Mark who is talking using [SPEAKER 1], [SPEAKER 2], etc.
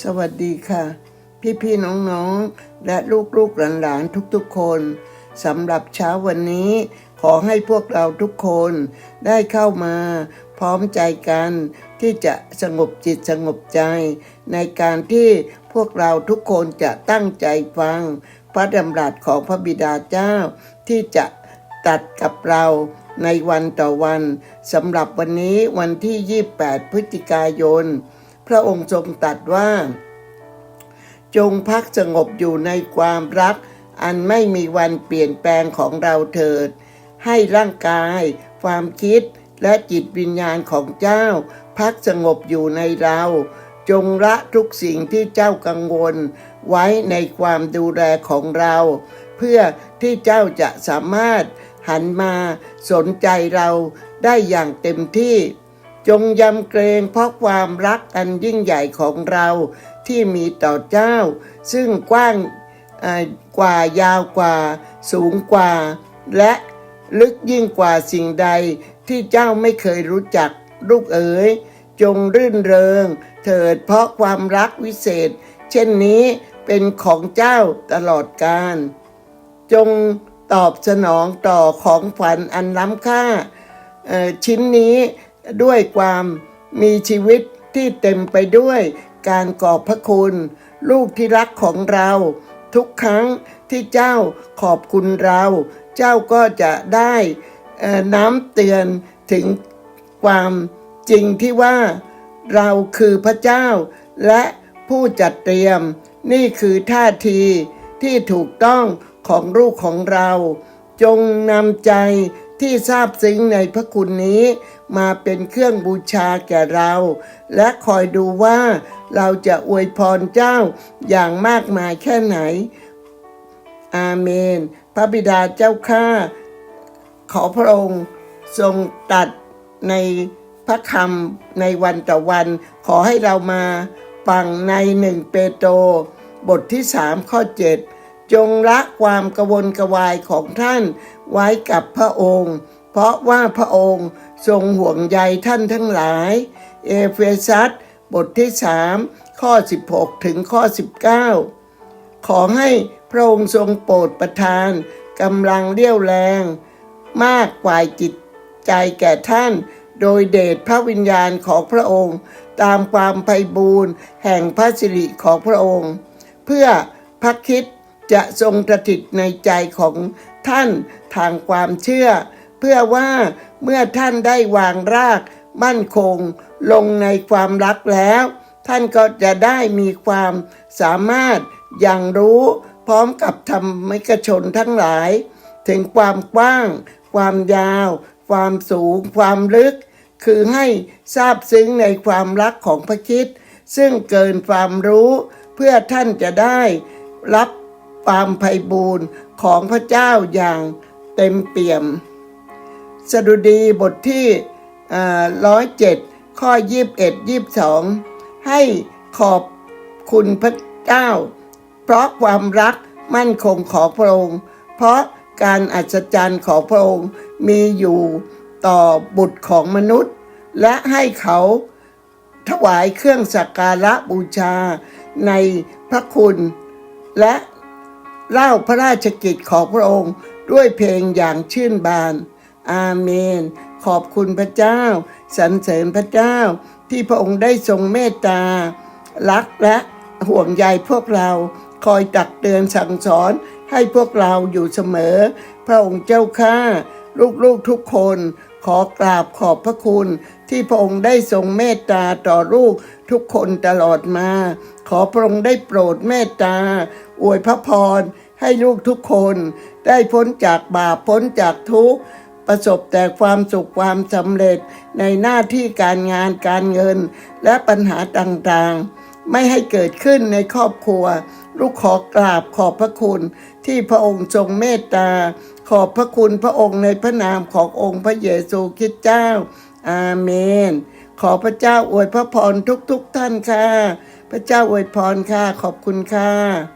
[SPEAKER 1] สวัสดีค่ะ พี่ๆน้องๆ และลูกๆหลานๆทุกๆคนสำหรับเช้าวันนี้ ขอให้พวกเราทุกคนได้เข้ามา พร้อมใจกัน ที่จะสงบจิตสงบใจ ในการที่พวกเราทุกคนจะตั้งใจฟัง พระดำรัสของพระบิดาเจ้า ที่จะตัดกับเราในวันต่อวันสำหรับวันนี้วันที่ 28 พฤศจิกายน พระองค์ทรงตัดว่า จงพักสงบอยู่ในความรัก อันไม่มีวันเปลี่ยนแปลงของเราเถิด ให้ร่างกาย ความคิดและจิตวิญญาณของเจ้า พักสงบอยู่ในเรา จงละทุกสิ่งที่เจ้ากังวล ไว้ในความดูแลของเรา เพื่อที่เจ้าจะสามารถหันมาสนใจเราได้อย่างเต็มที่ จงยำเกรงเพราะความรักอันยิ่งใหญ่ของเราที่มีต่อเจ้า ซึ่งกว้างกว่ายาวกว่าสูงกว่า และลึกยิ่งกว่าสิ่งใดที่เจ้าไม่เคยรู้จักลูกเอ๋ยจงรื่นเริง เถิดเพราะความรักวิเศษ เช่นนี้เป็นของเจ้าตลอดกาลจงตอบสนองต่อของขวัญอันล้ำค่าชิ้นนี้ ด้วยความมีชีวิตที่เต็มไปด้วยการขอบพระคุณ ลูกที่รักของเรา ทุกครั้งที่เจ้าขอบคุณเรา เจ้าก็จะได้น้ำเตือนถึงความจริงที่ว่าเราคือพระเจ้า และผู้จัดเตรียม นี่คือท่าทีที่ถูกต้องของลูกของเรา จงนำใจที่ซาบซึ้งในพระคุณนี้ มาเป็นเครื่องบูชาแก่เรา และคอยดูว่าเราจะอวยพรเจ้าอย่างมากมายแค่ไหน อาเมน พระบิดาเจ้าข้าขอพระองค์ทรงตัดในพระคำในวันต่อวัน ขอให้เรามาฟังในหนึ่งเปโตรบทที่สามข้อเจ็ดจงละความกระวนกระวายของท่านไว้กับพระองค์ เพราะว่าพระองค์ทรงห่วงใยท่านทั้งหลาย เอเฟซัสบทที่สามข้อ 16 ถึงข้อ 19 ขอให้พระองค์ทรงโปรดประทานกำลังเรี่ยวแรง มากกว่าจิตใจแก่ท่าน โดยเดชพระวิญญาณของพระองค์ ตามความไพบูรณ์แห่งพระสิริของพระองค์ เพื่อพระคิดจะทรงสถิตในใจของท่านทางความเชื่อ เพื่อว่าเมื่อท่านได้วางราก มั่นคงลงในความรักแล้ว ท่านก็จะได้มีความสามารถอย่างรู้พร้อมกับธรรมิกชนทั้งหลาย ถึงความกว้าง ความยาว ความสูง ความลึก คือให้ทราบซึ้งในความรักของพระคิดซึ่งเกินความรู้เพื่อท่านจะได้รับความไพบูรณ์ของพระเจ้าอย่างเต็มเปี่ยม สดุดีบทที่ร้อยเจ็ดข้อยีบเอ็ดยีบสองให้ขอบคุณพระเจ้า เพราะความรักมั่นคงของพระองค์ เพราะการอัศจรรย์ของพระองค์มีอยู่ต่อบุตรของมนุษย์ และให้เขาถวายเครื่องสักการะบูชาในพระคุณ และเล่าพระราชกิจของพระองค์ด้วยเพลงอย่างชื่นบาน อาเมน ขอบคุณพระเจ้าสรรเสริญพระเจ้า ที่พระองค์ได้ทรงเมตตา รักและห่วงใยพวกเรา คอยตักเตือนสั่งสอนให้พวกเราอยู่เสมอ พระองค์เจ้าข้าลูกๆทุกคนขอกราบขอบพระคุณ ที่พระองค์ได้ทรงเมตตาต่อลูกทุกคนตลอดมา ขอพระองค์ได้โปรดเมตตา อวยพระพรให้ลูกทุกคน ได้พ้นจากบาปพ้นจากทุกข์ ประสบแต่ความสุขความสำเร็จในหน้าที่การงานการเงิน และปัญหาต่างๆ ไม่ให้เกิดขึ้นในครอบครัว ลูกขอกราบขอบพระคุณ ที่พระองค์ทรงเมตตา ขอบพระคุณพระองค์ในพระนามขององค์พระเยซูคริสต์เจ้า อาเมน ขอพระเจ้าอวยพระพรทุกๆทท่านค่ะ พระเจ้าอวยพรค่ะ ขอบคุณค่ะ